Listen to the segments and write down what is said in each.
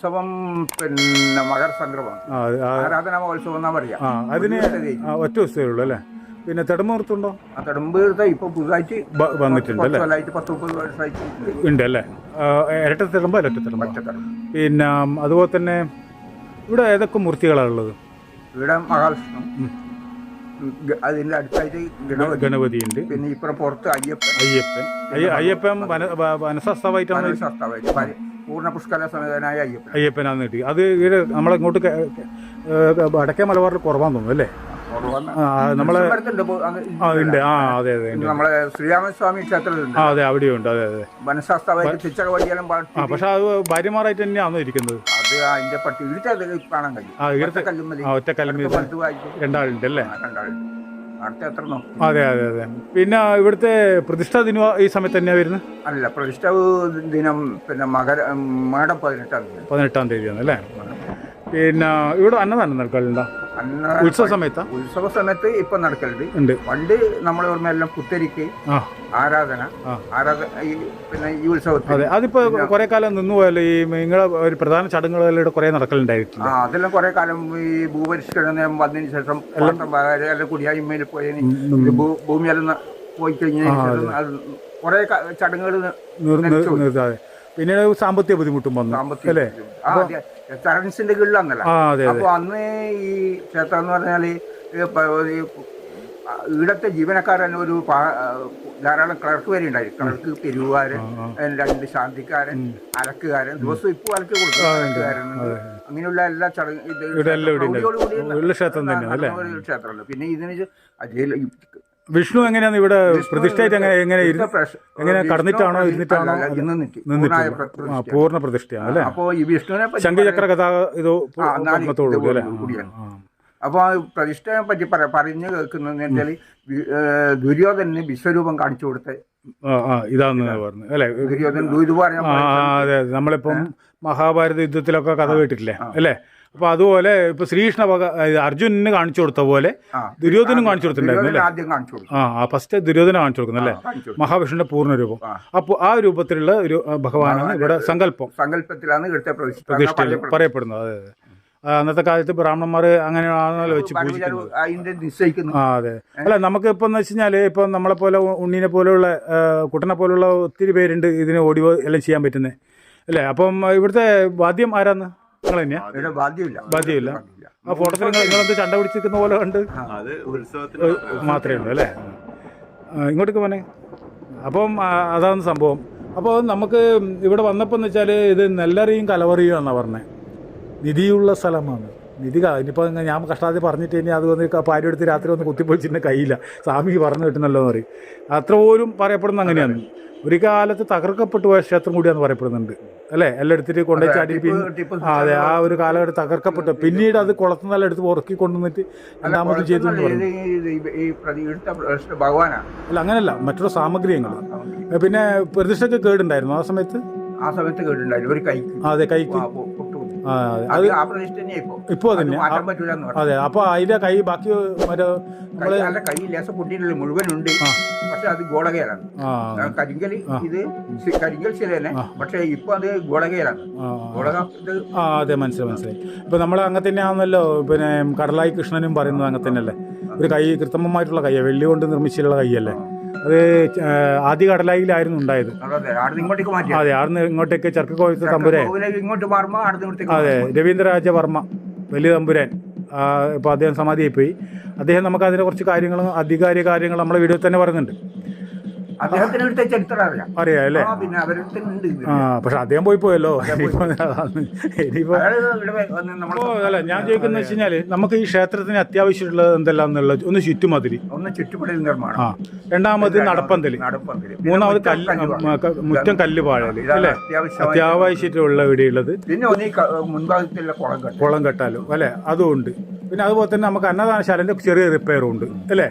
ഉത്സവം പിന്നെ മകര സംക്രമം ആ അത് ആ- ആരാധന മഹോത്സവം എന്നാ പറയാ? അതിന് ഒറ്റ ദിവസമേ ഉള്ളൂ അല്ലേ? പിന്നെ തെടമുഹൂർത്തുണ്ടോ ആ തെടുമ്പ് ഇപ്പൊ പുതുതായിട്ട് വന്നിട്ടുണ്ട് അല്ലേ? കുറച്ച് കൊല്ലമായിട്ട് പത്ത് മുപ്പത് വർഷമായിട്ട് ഉണ്ട് അല്ലേ? ഇരട്ട തെടുമ്പോ ഇരട്ട തെടുമ്പോ? പിന്നെ അതുപോലെ തന്നെ ഇവിടെ ഏതൊക്കെ മൂർത്തികളാണ് ഉള്ളത്? ഇവിടെ മഹാവിഷ്ണു. അതിന്റെ അടുത്തായിട്ട് ഗണപതി. ഗണപതി ഉണ്ട്. പിന്നെ ഇപ്പുറം പുറത്ത് അയ്യപ്പൻ. അയ്യപ്പൻ. അയ്യ- അയ്യപ്പൻ വന വ- വനശാസ്ത്രമായിട്ടാണ് മനഃശാസ്ത്രമായിട്ട് പരി- പൂർണ പുഷ്കല സമേതനായ അയ്യപ്പൻ. അയ്യപ്പനാന്ന് കിട്ടി. അത് ഇത് നമ്മളെ ഇങ്ങോട്ട് വടക്കേ മലബാറിൽ കുറവാന്ന് തോന്നുന്നു അല്ലേ? നമ്മളെ ഉണ്ട്. ആ അതെ അതെ നമ്മളെ ശ്രീരാമസ്വാമി ക്ഷേത്രത്തിലുണ്ട്. അതെ അവിടെയുണ്ട് അതെ അതെ. മനഃശാസ്ത്രമായിട്ട് ചിച്ചക വഴിയെല്ലാം ആ പക്ഷെ അത് ഭാര്യമാരായിട്ട് തന്നെയാണോ ഇരിക്കുന്നത്? അത് അതിന്റെ പട്ടി. അത് കാണാൻ കഴിയും. ആ കല്ലുമതി ആ രണ്ടാളുണ്ട് അല്ലേ? രണ്ടാളുണ്ട്. അടുത്ത എത്ര നോക്കും. അതെ അതെ അതെ. പിന്നെ ഇവിടുത്തെ പ്രതിഷ്ഠാ ദിനം ഈ സമയത്ത് തന്നെയാണ് വരുന്നത്? അല്ല പ്രതിഷ്ഠാ ദിനം പിന്നെ മകര മേടം പതിനെട്ടാം തീയതി. പതിനെട്ടാം തീയതിയാണ് അല്ലേ? പിന്നെ ഇവിടെ അന്നദാനം നടക്കാറുണ്ടോ അന്ന് ഉത്സവ സമയത്ത്? ഉത്സവ സമയത്ത് ഇപ്പൊ നടക്കലുണ്ട്. ഉണ്ട്. പണ്ട് നമ്മളെ ഓർമ്മയെല്ലാം പുത്തരിക്ക് ആ. ആരാധന. ആരാധന ഈ പിന്നെ ഈ ഉത്സവത്തിൽ അതെ. അതിപ്പോ കുറെ കാലം നിന്നു പോയല്ലോ ഈ നിങ്ങളെ ഒരു പ്രധാന ചടങ്ങുകളിലൂടെ കുറെ നടക്കലുണ്ടായിട്ടില്ല ആ അതെല്ലാം കുറെ കാലം ഈ ഭൂപരിഷ്കരണം വന്നതിന് ശേഷം എല്ലാം കുടിയായ്മയിൽ പോയതിന് ഭൂമിയെല്ലാം പോയി കഴിഞ്ഞാൽ കുറെ ചടങ്ങുകൾ പിന്നീട് സാമ്പത്തിക ബുദ്ധിമുട്ടും വന്നു അല്ലേ? കറൻസിന്റെ കീഴിലാന്നല്ല അതെ അപ്പൊ അന്ന് ഈ ക്ഷേത്രം എന്ന് പറഞ്ഞാൽ ഇവിടത്തെ ജീവനക്കാരൻ ഒരു ധാരാളം ക്ലർക്ക് വരെ ഉണ്ടായി ക്ലർക്ക് തെരുവുകാരൻ രണ്ട് ശാന്തിക്കാരൻ അലക്കുകാരൻ ദിവസം ഇപ്പോൾ അലക്ക് കൊടുക്കുന്നുണ്ട് അങ്ങനെയുള്ള എല്ലാ ചടങ്ങ് ഇത്. ക്ഷേത്രം പിന്നെ ഇതിന് വിഷ്ണു എങ്ങനെയാണ് ഇവിടെ പ്രതിഷ്ഠയായിട്ട് എങ്ങനെ എങ്ങനെ എങ്ങനെ കടന്നിട്ടാണോ ഇരുന്നിട്ടാണോ നിന്നിട്ട്. പൂർണ പ്രതിഷ്ഠയാണ്. അല്ലേ? അപ്പോ ഈ വിഷ്ണുവിനെ ശംഖചക്ര കഥ ഇത് പത്മത്തോടു അല്ലേ? ആ, പ്രതിഷ്ഠയെ പറ്റി പറഞ്ഞു കേൾക്കുന്നതെന്ന് വെച്ചാൽ ദുര്യോധനന് വിശ്വരൂപം കാണിച്ചു കൊടുത്ത ഇതാന്ന് പറഞ്ഞു അല്ലേ? ആ അതെ അതെ. നമ്മളിപ്പം മഹാഭാരത യുദ്ധത്തിലൊക്കെ കഥ കേട്ടിട്ടില്ലേ അല്ലേ? അപ്പൊ അതുപോലെ ഇപ്പൊ ശ്രീകൃഷ്ണ ഭഗ അർജുനന് കാണിച്ചു കൊടുത്ത പോലെ. ദുര്യോധനും കാണിച്ചു കൊടുത്തിട്ടുണ്ടായിരുന്നു ആ ഫസ്റ്റ് ദുര്യോധന കാണിച്ചു മഹാവിഷ്ണുന്റെ മഹാവിഷ്ണുവിന്റെ പൂർണ രൂപം അപ്പൊ അപ്പോൾ ആ രൂപത്തിലുള്ള ഒരു ഭഗവാനാണ് ഇവിടെ സങ്കല്പം. സങ്കല്പത്തിലാണ് ഇവിടുത്തെ പ്രതിഷ്ഠ പറയപ്പെടുന്നത്. അതെ അതെ. അന്നത്തെ കാലത്ത് ബ്രാഹ്മണന്മാർ അങ്ങനെയാണല്ലോ വെച്ച് പൂജിക്കുന്നത്. ആ അതെ. അല്ല നമുക്ക് ഇപ്പം എന്ന് വെച്ച് കഴിഞ്ഞാൽ ഇപ്പം നമ്മളെ പോലെ ഉണ്ണിനെ പോലെയുള്ള കുട്ടനെ പോലെയുള്ള ഒത്തിരി പേരുണ്ട് ഇതിന് ഓടി എല്ലാം ചെയ്യാൻ പറ്റുന്നത് അല്ലേ? അപ്പം ഇവിടുത്തെ വാദ്യം ആരാന്ന്? നിങ്ങൾ തന്നെയാ? ബാധ്യമില്ല. ബാധ്യമില്ല. ആ ഫോട്ടോത്തിൽ നിങ്ങൾ നിങ്ങളെന്ത് ചണ്ട പിടിച്ചിരിക്കുന്ന പോലെ ഉത്സവത്തിന് മാത്രമേ ഉള്ളൂ അല്ലേ? ഇങ്ങോട്ടേക്ക് പോനെ അപ്പം അതാണ് സംഭവം. അപ്പോൾ നമുക്ക് ഇവിടെ വന്നപ്പോൾ എന്ന് വെച്ചാൽ ഇത് നെല്ലറിയും കലവറിയും എന്നാണ് പറഞ്ഞത് നിധിയുള്ള സ്ഥലമാണ്. നിധി ഇനിയിപ്പോൾ ഞാൻ കഷ്ടാതെ പറഞ്ഞിട്ട് ഇനി അത് വന്ന് പാരി എടുത്ത് രാത്രി വന്ന് കുത്തിപ്പൊളിച്ചിട്ട് കയ്യില്ല. സ്വാമിക്ക് പറഞ്ഞു കിട്ടുന്നല്ലോ എന്ന് പറയും. അത്ര പോലും പറയപ്പെടുന്ന അങ്ങനെയാണ്. ഒരു കാലത്ത് തകർക്കപ്പെട്ടു പോയ ക്ഷേത്രം കൂടിയാന്ന് പറയപ്പെടുന്നുണ്ട്. അല്ലേ? എല്ലാം എടുത്തിട്ട് കൊണ്ടുപോയി ചാടി അതെ ആ ഒരു കാലഘട്ടം തകർക്കപ്പെട്ടു. പിന്നീട് അത് കുളത്തുനിന്നെല്ലാം എടുത്ത് ഉറക്കി കൊണ്ടുവന്നിട്ട് രണ്ടാമത് ചെയ്തു അല്ല അങ്ങനല്ല. മറ്റുള്ള സാമഗ്രികൾ പിന്നെ പ്രതിഷ്ഠയ്ക്ക് കേടുണ്ടായിരുന്നു ആ സമയത്ത്? ആ സമയത്ത് കേടുണ്ടായിരുന്നു. ഒരു കൈക്ക്. അതെ കൈക്ക്. ഇപ്പൊ. തന്നെ. അതെ അപ്പോൾ അതിന്റെ കൈ ബാക്കി മറ്റേ നമ്മൾ കൈ ലേശം പൊട്ടിയിട്ടില്ല മുഴുവനുണ്ട്. പക്ഷെ അത് ഗോളകയിലാണ് കരിങ്കൽ ഇത് കരിങ്കൽ ശില പക്ഷെ ഇപ്പൊ അത് ഗോളകയിലാണ് ഗോളക ആ അതെ മനസ്സിലായി മനസ്സിലായി. ഇപ്പൊ നമ്മൾ അങ്ങനെ തന്നെയാണല്ലോ പിന്നെ കടലായി കൃഷ്ണനും പറയുന്നത് അങ്ങനെ തന്നെയല്ലേ? ഒരു കൈ കൃത്രിമമായിട്ടുള്ള കൈയാണ് വെള്ളി കൊണ്ട് നിർമ്മിച്ചിട്ടുള്ള കൈയല്ലേ? അത് ആദ്യ കടലായിലായിരുന്നു ഉണ്ടായത്. അതെ ആടുന്ന് ഇങ്ങോട്ടേക്ക് മാറ്റി അതെ ആടുന്ന് ഇങ്ങോട്ടേക്ക് ചർക്ക കോഴത്ത് തമ്പുരാൻ. ഇങ്ങോട്ട് മാറുമ്പോ ആടുന്ന് ഇങ്ങോട്ടേക്ക് അതെ രവീന്ദ്രരാജവർമ്മ വലിയ തമ്പുരാൻ. ഇപ്പോൾ അദ്ദേഹം സമാധിയായി പോയി അദ്ദേഹം നമുക്ക് അതിനെ കുറച്ച് കാര്യങ്ങളും അധികാരിക കാര്യങ്ങൾ നമ്മളെ വീഡിയോയിൽ തന്നെ പറയുന്നുണ്ട്. അദ്ദേഹത്തിന് ഇവിടുത്തെ ചരിത്രം അറിയാം. അറിയാം അല്ലേ? ആ പിന്നെ അവരുടെ ഉണ്ട് ഇത്. ആ പക്ഷെ അദ്ദേഹം പോയി പോയല്ലോ. ഇനിയിപ്പോ അതാണ്. ഇനിയിപ്പോ അയാൾ ഇവിടെ വന്ന് നമ്മൾ ഓ അല്ല ഞാൻ ചോദിക്കുന്ന വെച്ച് കഴിഞ്ഞാൽ നമുക്ക് ഈ ക്ഷേത്രത്തിന് അത്യാവശ്യമുള്ളത് എന്തെല്ലാം എന്നുള്ളത് ഒന്ന് ചുറ്റുമതിരി ഒന്ന് ചുറ്റുപടി നിർമ്മാണം. ആ രണ്ടാമത് നടപ്പന്തൽ. നടപ്പന്തൽ. മൂന്നാമത് കല്ല് മുറ്റം കല്ല് പാഴൽ ഇതാണ് അല്ലേ? അത്യാവശ്യമായി അത്യാവശ്യമായിട്ടുള്ള ഇവിടെയുള്ളത് പിന്നെ ഒന്ന് ഈ ക- മുൻഭാഗത്തുള്ള കുളം കെട്ടും കുളം കെട്ടാലും അല്ലേ? അതും ഉണ്ട് പിന്നെ അതുപോലെ തന്നെ നമുക്ക് അന്നദാനശാലന്റെ ചെറിയ റിപ്പയറും ഉണ്ട് അല്ലേ?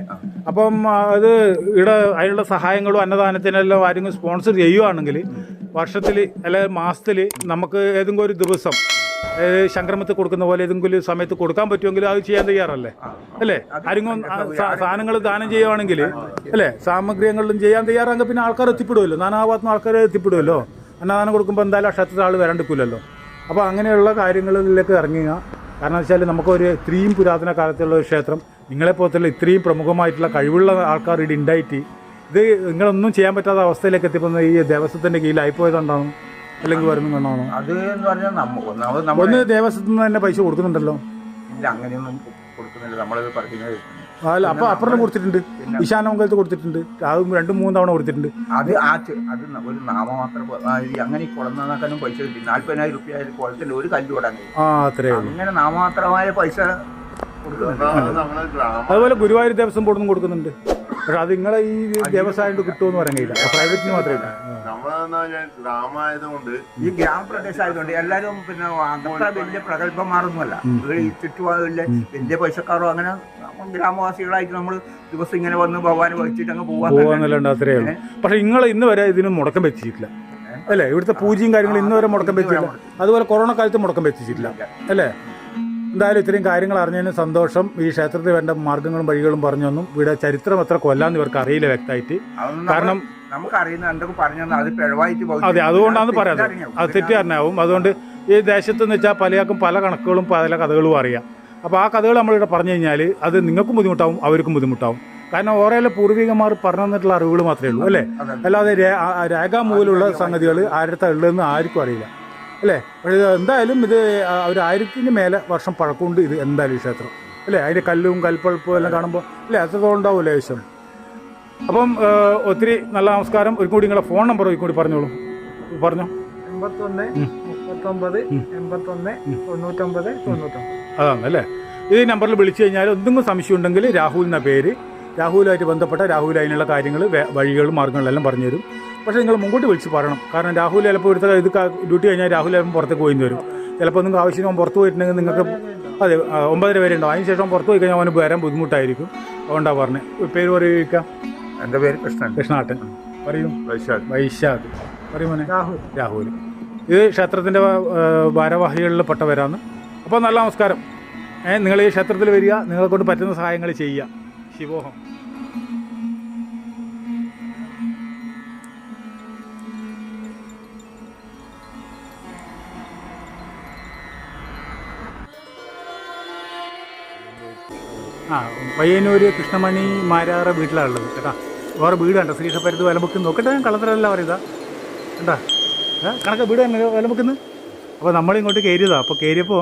അപ്പം അത് ഇവിടെ അതിനുള്ള സഹായങ്ങളും അന്നദാനത്തിനെല്ലാം ആരെങ്കിലും സ്പോൺസർ ചെയ്യുകയാണെങ്കിൽ വർഷത്തിൽ അല്ലെങ്കിൽ മാസത്തിൽ നമുക്ക് ഏതെങ്കിലും ഒരു ദിവസം സംക്രമത്തിൽ കൊടുക്കുന്ന പോലെ ഏതെങ്കിലും സമയത്ത് കൊടുക്കാൻ പറ്റുമെങ്കിൽ അത് ചെയ്യാൻ തയ്യാറല്ലേ? അല്ലേ? ആരെങ്കിലും സാധനങ്ങൾ ദാനം ചെയ്യുവാണെങ്കിൽ അല്ലേ? സാമഗ്രികളിലും ചെയ്യാൻ തയ്യാറാകുമ്പോൾ പിന്നെ ആൾക്കാർ എത്തിപ്പെടുമല്ലോ നാനാഭാഗത്തുനിന്ന് ആൾക്കാർ എത്തിപ്പെടുമല്ലോ അന്നദാനം കൊടുക്കുമ്പോൾ എന്തായാലും അക്ഷരത്തിൽ ആൾ വരാണ്ടിരിക്കില്ലല്ലോ അപ്പോൾ അങ്ങനെയുള്ള കാര്യങ്ങളിലേക്ക് ഇറങ്ങുക. കാരണം വെച്ചാൽ നമുക്കൊരു ഇത്രയും പുരാതന കാലത്തുള്ള ഒരു ക്ഷേത്രം നിങ്ങളെപ്പോലത്തുള്ള ഇത്രയും പ്രമുഖമായിട്ടുള്ള കഴിവുള്ള ആൾക്കാർ ഇവിടെ ഉണ്ടായിട്ട് ഇത് നിങ്ങളൊന്നും ചെയ്യാൻ പറ്റാത്ത അവസ്ഥയിലേക്ക് എത്തിപ്പോൾ ഈ ദേവസ്വത്തിന്റെ കീഴിലായിപ്പോയതുകൊണ്ടാണ് അല്ലെങ്കിൽ വരുന്നു കണ്ടാണോ അത് എന്ന് പറഞ്ഞാൽ ഒന്ന് ദേവസ്വത്തിൽ നിന്ന് തന്നെ പൈസ കൊടുക്കുന്നുണ്ടല്ലോ. ഇല്ല അങ്ങനെയൊന്നും കൊടുക്കുന്നില്ല. നമ്മളത് പറയുന്നത് അല്ല അപ്പൊ അപ്പുറം കൊടുത്തിട്ടുണ്ട്. ഈശാനമംഗലത്ത് കൊടുത്തിട്ടുണ്ട്. അതും രണ്ടും മൂന്ന് തവണ കൊടുത്തിട്ടുണ്ട്. അത് ആ അത് ഒരു നാമമാത്രം അങ്ങനെ കുളന്നാക്കാനും പൈസ കിട്ടി. നാല്പതിനായിരം റുപ്യ ആയാലും കുളത്തിൽ ഒരു കല്ല് കഴിയും ആ അത്രയേ അങ്ങനെ നാമമാത്രമായ പൈസ അതുപോലെ ഗുരുവായൂർ ദേവസ്വം ബോർഡും കൊടുക്കുന്നുണ്ട്. പക്ഷെ അത് നിങ്ങളെ ഈ വ്യവസായം കിട്ടുമെന്ന് പറയാൻ കഴിയില്ല. പ്രൈവറ്റിന് മാത്രമേ ഇല്ല നമ്മളെന്നാ ഞാൻ ഗ്രാമമായതുകൊണ്ട് ഈ ഗ്രാമപ്രദേശം ആയതുകൊണ്ട് എല്ലാരും പിന്നെ അത്ര വലിയ പ്രഗത്ഭന്മാരൊന്നുമല്ല. ഈ ചുറ്റുപാടിലെ വലിയ പൈസക്കാരോ അങ്ങനെ ഗ്രാമവാസികളായിട്ട് നമ്മൾ ദിവസം ഇങ്ങനെ വന്ന് ഭഗവാനെ വഹിച്ചിട്ട് അങ്ങ് പോവാൻ പോവാന്നല്ലാണ്ട് അത്രയേ ഉള്ളൂ. പക്ഷെ നിങ്ങൾ ഇന്ന് വരെ ഇതിന് മുടക്കം വെച്ചിട്ടില്ല. അല്ലേ? ഇവിടുത്തെ പൂജയും കാര്യങ്ങളും ഇന്ന് വരെ മുടക്കം വെച്ചിട്ടില്ല. അതുപോലെ കൊറോണ കാലത്ത് മുടക്കം വെച്ചിട്ടില്ല. അല്ലേ? എന്തായാലും ഇത്രയും കാര്യങ്ങൾ അറിഞ്ഞതിന് സന്തോഷം. ഈ ക്ഷേത്രത്തിൽ വേണ്ട മാർഗങ്ങളും വഴികളും പറഞ്ഞൊന്നും ഇവിടെ ചരിത്രം എത്ര കൊല്ലാന്ന് ഇവർക്ക് അറിയില്ല വ്യക്തമായിട്ട്. കാരണം അത് അതുകൊണ്ടാണ് പറയാതെ. അത് അത് അറിഞ്ഞാവും അതുകൊണ്ട് ഈ ദേശത്ത് വെച്ചാൽ പലയാൾക്കും പല കണക്കുകളും പല കഥകളും അറിയാം. അപ്പോൾ ആ കഥകൾ നമ്മളിവിടെ പറഞ്ഞു കഴിഞ്ഞാൽ അത് നിങ്ങൾക്കും ബുദ്ധിമുട്ടാവും അവർക്കും ബുദ്ധിമുട്ടാവും. കാരണം ഓരോ പൂർവികന്മാർ പറഞ്ഞു തന്നിട്ടുള്ള അറിവുകൾ മാത്രമേ ഉള്ളൂ അല്ലേ? അല്ലാതെ രേഖാമൂലമുള്ള സംഗതികൾ ആരുടെ ഉള്ളതെന്ന് ആർക്കും അറിയില്ല അല്ലേ? പക്ഷേ എന്തായാലും ഇത് ഒരു ആയിരത്തിന് മേലെ വർഷം പഴക്കമുണ്ട് ഇത് എന്തായാലും ഈ ക്ഷേത്രം അല്ലേ? അതിന്റെ കല്ലും കൽപ്പഴുപ്പും എല്ലാം കാണുമ്പോൾ അല്ലേ? അത്രത്തോളം ഉണ്ടാവില്ല ആവശ്യം അപ്പം ഒത്തിരി നല്ല നമസ്കാരം. ഒരു കൂടി നിങ്ങളുടെ ഫോൺ നമ്പർ ഒരു കൂടി പറഞ്ഞോളൂ. പറഞ്ഞോ. എൺപത്തൊന്ന് മുപ്പത്തൊമ്പത് എൺപത്തൊന്ന് തൊണ്ണൂറ്റൊമ്പത് തൊണ്ണൂറ്റൊമ്പത്. അതാണ് അല്ലേ ഈ നമ്പറിൽ വിളിച്ചു കഴിഞ്ഞാൽ എന്തെങ്കിലും സംശയം ഉണ്ടെങ്കിൽ രാഹുൽ എന്ന പേര് രാഹുലുമായിട്ട് ബന്ധപ്പെട്ട രാഹുൽ അതിനുള്ള കാര്യങ്ങൾ വഴികളും മാർഗങ്ങളെല്ലാം പറഞ്ഞുതരും പക്ഷേ നിങ്ങൾ മുമ്പോട്ട് വിളിച്ച് പറയണം. കാരണം രാഹുൽ ചിലപ്പോൾ ഇവിടുത്തെ ഇത് ഡ്യൂട്ടി കഴിഞ്ഞാൽ രാഹുൽ ചിലപ്പോൾ പുറത്തേക്ക് പോയി വരും. ചിലപ്പോൾ നിങ്ങൾക്ക് ആവശ്യം പുറത്ത് പോയിട്ടുണ്ടെങ്കിൽ നിങ്ങൾക്ക് അതെ ഒമ്പതര വരെ ഉണ്ടാവും. അതിന് ശേഷം പുറത്ത് പോയി കഴിഞ്ഞാൽ അവന് വരാൻ ബുദ്ധിമുട്ടായിരിക്കും. അതുകൊണ്ടാണ് പറഞ്ഞത് പേര് പറയുക എന്റെ പേര് കൃഷ്ണൻ. കൃഷ്ണാട്ടൻ. പറയൂ. വൈശാഖ്. വൈശാഖ്. പറയൂ മോനെ. രാഹുൽ. രാഹുൽ. ഇത് ക്ഷേത്രത്തിന്റെ ഭാരവാഹികളിൽ പെട്ടവരാണ്. അപ്പോൾ നല്ല നമസ്കാരം. നിങ്ങൾ ഈ ക്ഷേത്രത്തിൽ വരിക നിങ്ങളെ കൊണ്ട് പറ്റുന്ന സഹായങ്ങൾ ചെയ്യുക. ശിവോഹം. ആ പയ്യന്നൂർ കൃഷ്ണമണി മാരാറ വീട്ടിലാണ് ഉള്ളത് കേട്ടാ. വേറെ വീട് ശ്രീഷ ശ്രീഷപ്പരുത്ത് വിലമുക്ക് നോക്കട്ടെ ഞാൻ കളത്തിലല്ല പറയുക കണ്ടാ? ഏ കണക്ക് വീട് തന്നെ വിലമുക്കുന്നു അപ്പോൾ നമ്മളിങ്ങോട്ട് കയറിയതാണ് അപ്പോൾ കയറിയപ്പോൾ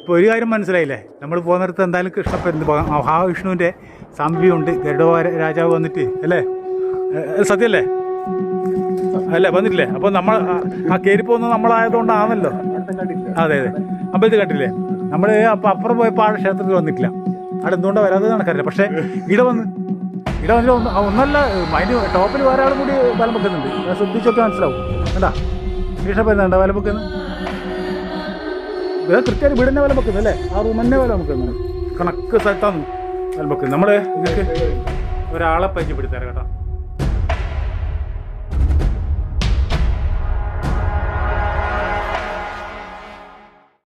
ഇപ്പോൾ ഒരു കാര്യം മനസ്സിലായില്ലേ? നമ്മൾ പോകുന്നിടത്ത് എന്തായാലും കൃഷ്ണപ്പരുന്ത് മഹാവിഷ്ണുവിന്റെ സംഭ്യമുണ്ട് ഗരുഡവാര രാജാവ് വന്നിട്ട് അല്ലേ? സത്യമല്ലേ അല്ലേ വന്നിട്ടില്ലേ? അപ്പോൾ നമ്മൾ ആ- കയറിപ്പോകുന്നത് കയറി പോകുന്നത് നമ്മളായതുകൊണ്ടാണല്ലോ. അതെ അതെ. അമ്പലത്തിൽ കണ്ടില്ലേ നമ്മൾ അപ്പം അപ്പുറം പോയപ്പോൾ ആ ക്ഷേത്രത്തിൽ വന്നിട്ടില്ല. അവിടെ എന്തുകൊണ്ടാണ് വരാതെ നടക്കാറില്ല പക്ഷേ ഇവിടെ വന്ന് ഇവിടെ വന്നിട്ട് ഒന്നല്ല അതിന് ടോപ്പിൽ വേറെ ആളും കൂടി ബലം വെക്കുന്നുണ്ട്. ശ്രദ്ധിച്ചൊക്കെ മനസ്സിലാവും. കണ്ടാ? കൃഷ്ണപ്പരുന്നുണ്ടോ വില പൊക്കുന്നത് വേറെ കൃത്യമായിട്ട് വീടിന്റെ വില പൊക്കുന്നു അല്ലേ? ആ റൂമിന്റെ വില നമുക്ക് കണക്ക് സ്ഥലത്താണ് വില പൊക്കുന്നത് നമ്മൾ ഒരാളെ പരിചയപ്പെടുത്തരാം കേട്ടോ.